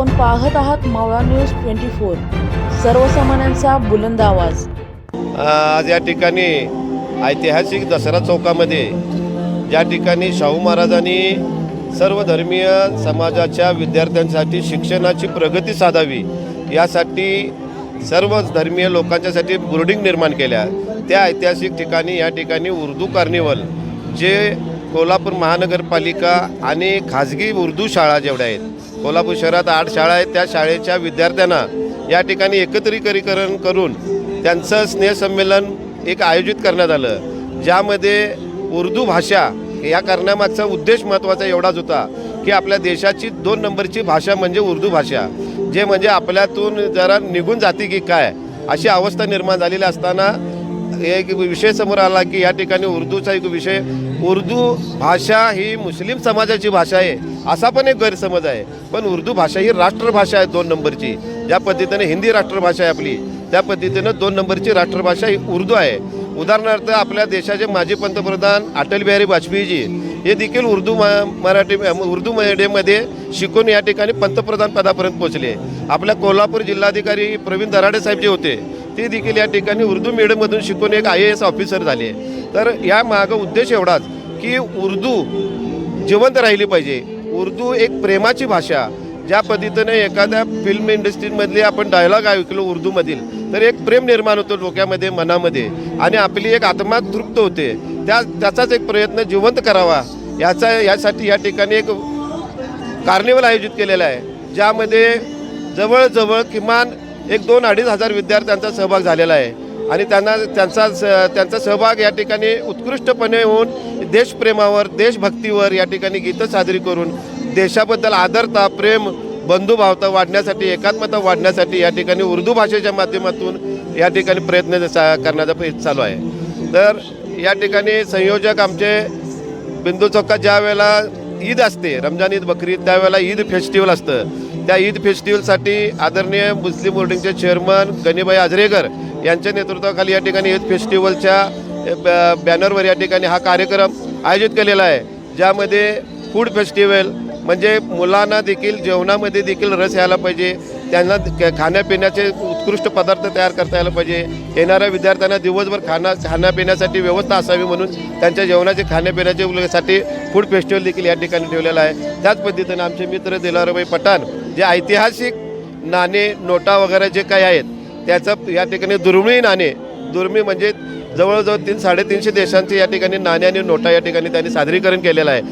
आपण पाहत आहात मावळा न्यूज ट्वेंटी फोर. सर्वसामान्यांचा बुलंद आवाज. आज या ठिकाणी ऐतिहासिक दसरा चौकामध्ये ज्या ठिकाणी शाहू महाराजांनी सर्व धर्मीय समाजाच्या विद्यार्थ्यांसाठी शिक्षणाची प्रगती साधावी यासाठी सर्व धर्मीय लोकांच्यासाठी बोर्डिंग निर्माण केल्या. त्या ऐतिहासिक ठिकाणी या ठिकाणी उर्दू कार्निवल जे कोल्हापूर महानगरपालिका आणि खाजगी उर्दू शाळा जेवढ्या आहेत कोल्हापूर शहरात आठ शाळा आहेत. त्या शाळेच्या विद्यार्थ्यांना या ठिकाणी एकत्रीकरीकरण करून त्यांचं स्नेहसंमेलन एक आयोजित करण्यात आलं. ज्यामध्ये उर्दू भाषा या करण्यामागचा उद्देश महत्त्वाचा एवढाच होता की आपल्या देशाची दोन नंबरची भाषा म्हणजे उर्दू भाषा जे म्हणजे आपल्यातून जरा निघून जाते की काय अशी अवस्था निर्माण झालेली असताना एक विषय समोर आला की या ठिकाणी उर्दूचा एक विषय उर्दू भाषा ही मुस्लिम समाजाची भाषा आहे असा पण एक गैरसमज आहे. पण उर्दू भाषा ही राष्ट्रभाषा आहे दोन नंबरची. ज्या पद्धतीने हिंदी राष्ट्रभाषा आहे आपली त्या पद्धतीनं दोन नंबरची राष्ट्रभाषा ही उर्दू आहे. उदाहरणार्थ आपल्या देशाचे माजी पंतप्रधान अटल बिहारी वाजपेयीजी हे देखील उर्दू मा मराठी उर्दू मीडियममध्ये शिकून या ठिकाणी पंतप्रधान पदापर्यंत पोहोचले. आपल्या कोल्हापूर जिल्हाधिकारी प्रवीण दराडे साहेब जे होते ते देखील या ठिकाणी उर्दू मीडियममधून शिकून एक आय ए एस ऑफिसर झाले तर या मागं उद्देश एवढाच की उर्दू जिवंत राहिली पाहिजे. उर्दू एक प्रेमाची भाषा. ज्या पद्धतीने एखाद्या फिल्म इंडस्ट्रीमधली आपण डायलॉग ऐकलो उर्दूमधील तर एक प्रेम निर्माण होतो डोक्यामध्ये मनामध्ये आणि आपली एक आत्मा तृप्त होते. त्या त्याचाच एक प्रयत्न जिवंत करावा. याचा यासाठी या ठिकाणी एक कार्निवल आयोजित केलेला आहे. ज्यामध्ये जवळजवळ किमान एक दोन अडीच हजार विद्यार्थ्यांचा सहभाग झालेला आहे. आणि त्यांना त्यांचा स- त्यांचा सहभाग या ठिकाणी उत्कृष्टपणे होऊन देशप्रेमावर देशभक्तीवर या ठिकाणी गीतं साजरी करून देशाबद्दल आदरता प्रेम बंधुभावता वाढण्यासाठी एकात्मता वाढण्यासाठी या ठिकाणी उर्दू भाषेच्या माध्यमातून या ठिकाणी प्रयत्न सा करण्याचा प्रयत्न चालू आहे. तर या ठिकाणी संयोजक आमचे बिंदू चौकात ज्या वेळेला ईद असते रमजान ईद बकरी ईद त्यावेळेला ईद फेस्टिवल असतं. त्या ईद फेस्टिवलसाठी आदरणीय मुस्लिम बोर्डिंगचे चेअरमन गणिबाई आजरेकर यांच्या नेतृत्वाखाली या ठिकाणी ईद फेस्टिवलच्या ब- बॅनरवर या ठिकाणी हा कार्यक्रम आयोजित केलेला आहे ज्यामध्ये फूड फेस्टिवल म्हणजे मुलांना देखील जेवणामध्ये देखील रस यायला पाहिजे त्यांना क- खाण्यापिण्याचे उत्कृष्ट पदार्थ तयार करता यायला पाहिजे येणाऱ्या विद्यार्थ्यांना दिवसभर खाना खाण्यापिण्यासाठी व्यवस्था असावी म्हणून त्यांच्या जेवणाचे खाण्यापिण्याचे साठी फूड फेस्टिवल देखील या ठिकाणी ठेवलेलं आहे. त्याच पद्धतीनं आमचे मित्र दिलाराबाई पठाण जे ऐतिहासिक नाणे नोटा वगैरे जे काही आहेत त्याचं या ठिकाणी दुर्मिळ नाणे दुर्मिळ म्हणजे जवळजवळ तीन साडेतीनशे देशांचे या ठिकाणी नाणे आणि नोटा या ठिकाणी त्यांनी सादरीकरण केलेलं आहे.